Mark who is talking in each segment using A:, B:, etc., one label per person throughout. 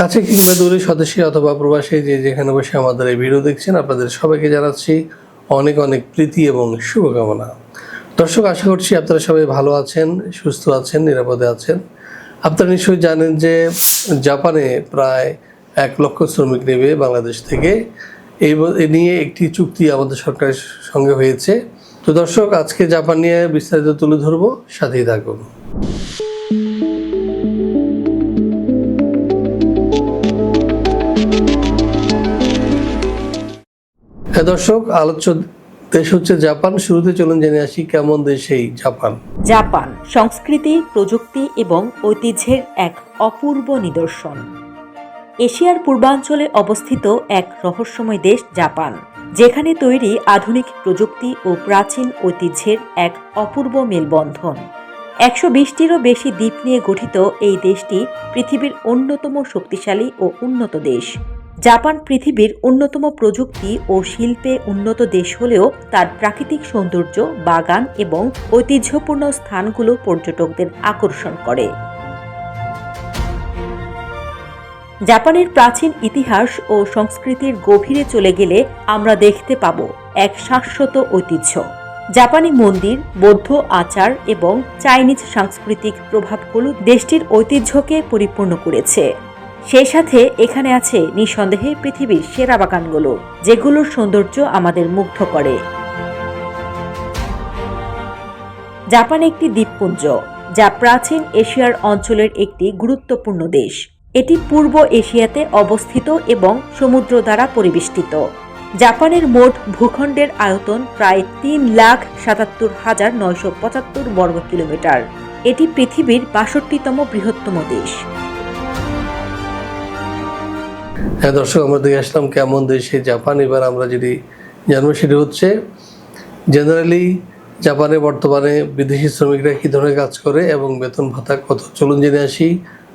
A: কাছে কিংবা দূরে স্বদেশী অথবা প্রবাসী যে যেখানে বসে আমাদের এই ভিডিও দেখছেন, আপনাদের সবাইকে জানাচ্ছি অনেক অনেক প্রীতি এবং শুভকামনা। দর্শক, আশা করছি আপনারা সবাই ভালো আছেন, সুস্থ আছেন, নিরাপদে আছেন। আপনারা নিশ্চয়ই জানেন যে জাপানে প্রায় এক লক্ষ শ্রমিক নেবে বাংলাদেশ থেকে। এই নিয়ে একটি চুক্তি আমাদের সরকারের সঙ্গে হয়েছে। তো দর্শক, আজকে জাপান নিয়ে বিস্তারিত তুলে ধরবো, সাথেই থাকুন। হ্যাঁ দর্শক, আলোচ্য দেশ হচ্ছে জাপান। শুরুতে চলুন জেনে আসি কেমন দেশ এই জাপান।
B: জাপান, সংস্কৃতি, প্রযুক্তি এবং ঐতিহ্যের এক অপূর্ব নিদর্শন। এশিয়ার পূর্বাঞ্চলে অবস্থিত এক রহস্যময় দেশ জাপান, যেখানে তৈরি আধুনিক প্রযুক্তি ও প্রাচীন ঐতিহ্যের এক অপূর্ব মেলবন্ধন। একশো বিশটিরও বেশি দ্বীপ নিয়ে গঠিত এই দেশটি পৃথিবীর অন্যতম শক্তিশালী ও উন্নত দেশ। জাপান পৃথিবীর অন্যতম প্রযুক্তি ও শিল্পে উন্নত দেশ হলেও তার প্রাকৃতিক সৌন্দর্য, বাগান এবং ঐতিহ্যপূর্ণ স্থানগুলো পর্যটকদের আকর্ষণ করে। জাপানের প্রাচীন ইতিহাস ও সংস্কৃতির গভীরে চলে গেলে আমরা দেখতে পাব এক শাশ্বত ঐতিহ্য। জাপানি মন্দির, বৌদ্ধ আচার এবং চাইনিজ সাংস্কৃতিক প্রভাবগুলো দেশটির ঐতিহ্যকে পরিপূর্ণ করেছে। সেই সাথে এখানে আছে নিঃসন্দেহে পৃথিবীর সেরা বাগানগুলো, যেগুলোর সৌন্দর্য আমাদের মুগ্ধ করে। জাপান একটি দ্বীপপুঞ্জ, যা প্রাচীন এশিয়ার অঞ্চলের একটি গুরুত্বপূর্ণ দেশ। এটি পূর্ব এশিয়াতে অবস্থিত এবং সমুদ্র দ্বারা পরিবেষ্টিত। জাপানের মোট ভূখণ্ডের আয়তন প্রায় তিন লাখ সাতাত্তর হাজার নয়শো পঁচাত্তর বর্গ কিলোমিটার এটি পৃথিবীর বাষট্টিতম বৃহত্তম দেশ।
A: হ্যাঁ দর্শক, আমরা দেখে আসলাম কেমন দেশে জাপান। এবার আমরা যদি জানব সেটা হচ্ছে জেনারেলি জাপানে বর্তমানে বিদেশি শ্রমিকরা কী ধরনের কাজ করে এবং বেতন ভাতা কত? চলুন জেনে আসি।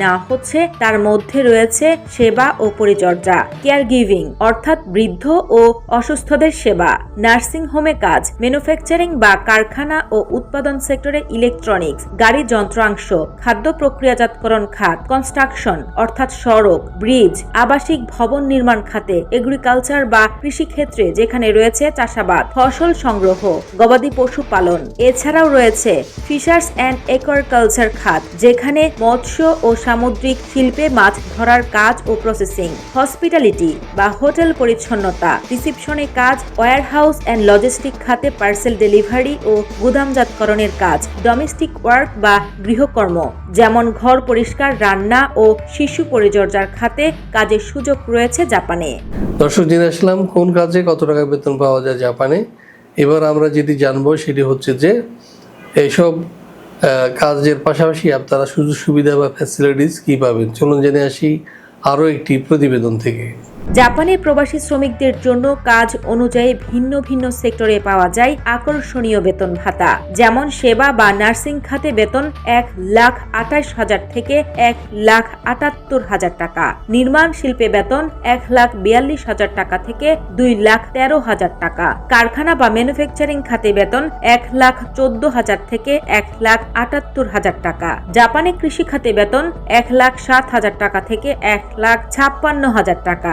B: নেওয়া হচ্ছে তার মধ্যে রয়েছে সেবা ও পরিচর্যা কেয়ার গিভিং অর্থাৎ বৃদ্ধ ও অসুস্থদের সেবা নার্সিং হোমে কাজ ম্যানুফ্যাকচারিং বা কারখানা ও উৎপাদন সেক্টরে ইলেকট্রনিক্স গাড়ি যন্ত্রাংশ, খাদ্য প্রক্রিয়াজাতকরণ খাত কনস্ট্রাকশন অর্থাৎ সড়ক ব্রিজ আবাসিক ভবন নির্মাণ খাতে এগ্রিকালচার বা কৃষি ক্ষেত্রে যেখানে রয়েছে চাষাবাদ, ফসল সংগ্রহ, গবাদি পশু পালন। এছাড়াও রয়েছে ফিশার্স অ্যান্ড একুয়ারকালচার খাত, যেখানে মৎস্য ও সামুদ্রিক শিল্পে মাছ ধরার কাজ ও প্রসেসিং হসপিটালিটি বা হোটেল পরিচ্ছন্নতা রিসিপশনে কাজ ওয়্যারহাউস অ্যান্ড লজিস্টিক খাতে পার্সেল ডেলিভারি ও গুদামজাতকরণের কাজ ডোমেস্টিক ওয়ার্ক বা গৃহকর্ম, যেমন ঘর পরিষ্কার, রান্না ও শিশু পরিচর্যার খাতে কাজের সুযোগ রয়েছে জাপানে।
A: দর্শক, জেনে আসলাম কোন কাজে কত টাকা বেতন পাওয়া যায় জাপানে। এবার আমরা যেটি জানব সেটি হচ্ছে যে এইসব কাজের পাশাপাশি আপনারা সুযোগ সুবিধা বা ফ্যাসিলিটিস কী পাবেন? চলুন জেনে আসি আরও একটি প্রতিবেদন থেকে।
B: জাপানে প্রবাসী শ্রমিকদের জন্য কাজ অনুযায়ী ভিন্ন ভিন্ন সেক্টরে পাওয়া যায় আকর্ষণীয় বেতন ভাতা। যেমন সেবা বা নার্সিং খাতে বেতন এক লাখ আঠাশ হাজার থেকে এক লাখ আটাত্তর হাজার টাকা। নির্মাণ শিল্পে বেতন এক লাখ বিয়াল্লিশ হাজার টাকা থেকে দুই লাখ তেরো হাজার টাকা। কারখানা বা ম্যানুফ্যাকচারিং খাতে বেতন এক লাখ চোদ্দ হাজার থেকে এক লাখ আটাত্তর হাজার টাকা। জাপানে কৃষি খাতে বেতন এক লাখ সাত হাজার টাকা থেকে এক লাখ ছাপ্পান্ন হাজার টাকা।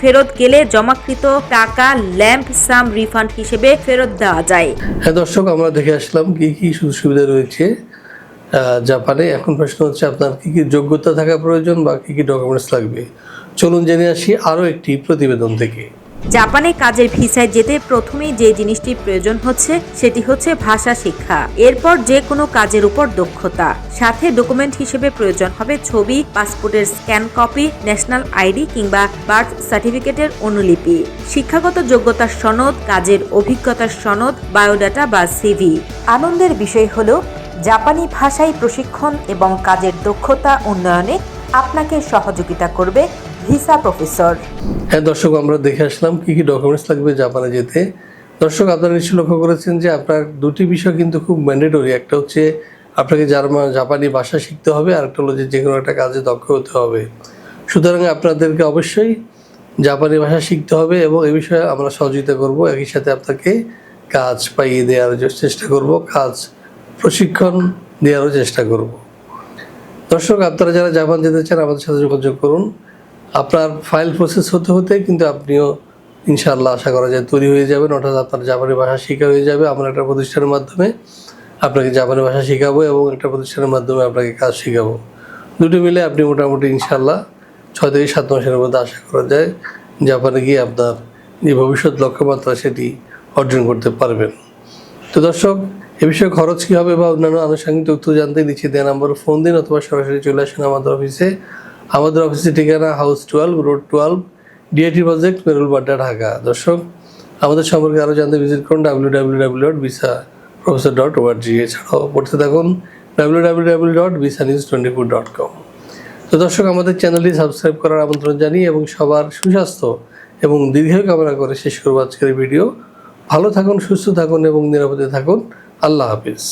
B: ফেরত গেলে জমাকৃত টাকা ল্যাম্প সাম রিফান্ড হিসেবে ফেরত দেওয়া যায়।
A: হ্যাঁ দর্শক, আমরা দেখে আসলাম কি কি সুযোগ সুবিধা রয়েছে জাপানে। এখন প্রশ্ন হচ্ছে, আপনার কি কি যোগ্যতা থাকা প্রয়োজন বা কি কি ডকুমেন্টস লাগবে? চলুন জেনে আসি আরও একটি প্রতিবেদন থেকে।
B: জাপানে কাজের ভিসায় যেতে প্রথমেই যে জিনিসটি প্রয়োজন হচ্ছে, সেটি হচ্ছে ভাষা শিক্ষা। এরপর যে কোনো কাজের উপর দক্ষতা। সাথে ডকুমেন্ট হিসেবে প্রয়োজন হবে ছবি, পাসপোর্টের স্ক্যান কপি, ন্যাশনাল আইডি কিংবা বার্থ সার্টিফিকেটের অনুলিপি। শিক্ষাগত যোগ্যতার সনদ, কাজের অভিজ্ঞতার সনদ, বায়োডাটা বা সিভি। আনন্দের বিষয় হলো, জাপানি ভাষায় প্রশিক্ষণ এবং কাজের দক্ষতা উন্নয়নে আপনাকে সহযোগিতা করবে ভিসা প্রফেসর।
A: হ্যাঁ দর্শক, আমরা দেখে আসলাম কি কি ডকুমেন্টস লাগবে জাপানে যেতে। দর্শক, আপনারা নিশ্চয়ই লক্ষ্য করেছেন যে আপনার দুটি বিষয় কিন্তু খুব ম্যান্ডেটরি একটা হচ্ছে আপনাকে জার্মান জাপানি ভাষা শিখতে হবে আর একটা হলো যে যে কোনো একটা কাজে দক্ষ হতে হবে। সুতরাং আপনাদেরকে অবশ্যই জাপানি ভাষা শিখতে হবে এবং এই বিষয়ে আমরা সহযোগিতা করব, একই সাথে আপনাকে কাজ পাইয়ে দেওয়ার চেষ্টা করব, কাজ প্রশিক্ষণ দেওয়ারও চেষ্টা করব। দর্শক, আপনারা যারা জাপান যেতে চান, আমাদের সাথে যোগাযোগ করুন। আপনার ফাইল প্রসেস হতে হতে কিন্তু আপনিও ইনশাআল্লাহ আশা করা যায় তৈরি হয়ে যাবেন। অর্থাৎ আপনার জাপানি ভাষা শেখা হয়ে যাবে। আমরা একটা প্রতিষ্ঠানের মাধ্যমে আপনাকে জাপানি ভাষা শেখাবো এবং একটা প্রতিষ্ঠানের মাধ্যমে আপনাকে কাজ শেখাবো। দুটো মিলে আপনি মোটামুটি ইনশাআল্লাহ ছয় থেকে সাত মাসের মধ্যে আশা করা যায় জাপানে গিয়ে আপনার যে ভবিষ্যৎ লক্ষ্যমাত্রা সেটি অর্জন করতে পারবেন। তো দর্শক, এ বিষয়ে খরচ কী হবে বা অন্যান্য আনুষঙ্গিক তথ্য জানতে নিচে দেওয়া নম্বরে ফোন দিন অথবা সরাসরি চলে আসেন আমাদের অফিসে আমাদের অফিসের ঠিকানা house twelve road twelve DIT project Merulbadda Dhaka দর্শক, আমাদের সম্পর্কে আরও জানতে ভিজিট করুন W W W dot visa professor dot org এছাড়াও পড়তে থাকুন W W W dot visa news twenty four dot com তো দর্শক, আমাদের চ্যানেলটি সাবস্ক্রাইব করার আমন্ত্রণ জানিয়ে এবং সবার সুস্বাস্থ্য এবং দীর্ঘ কামনা করে শেষ করব আজকের ভিডিও ভালো থাকুন, সুস্থ থাকুন এবং নিরাপদে থাকুন। আল্লাহ হাফিজ।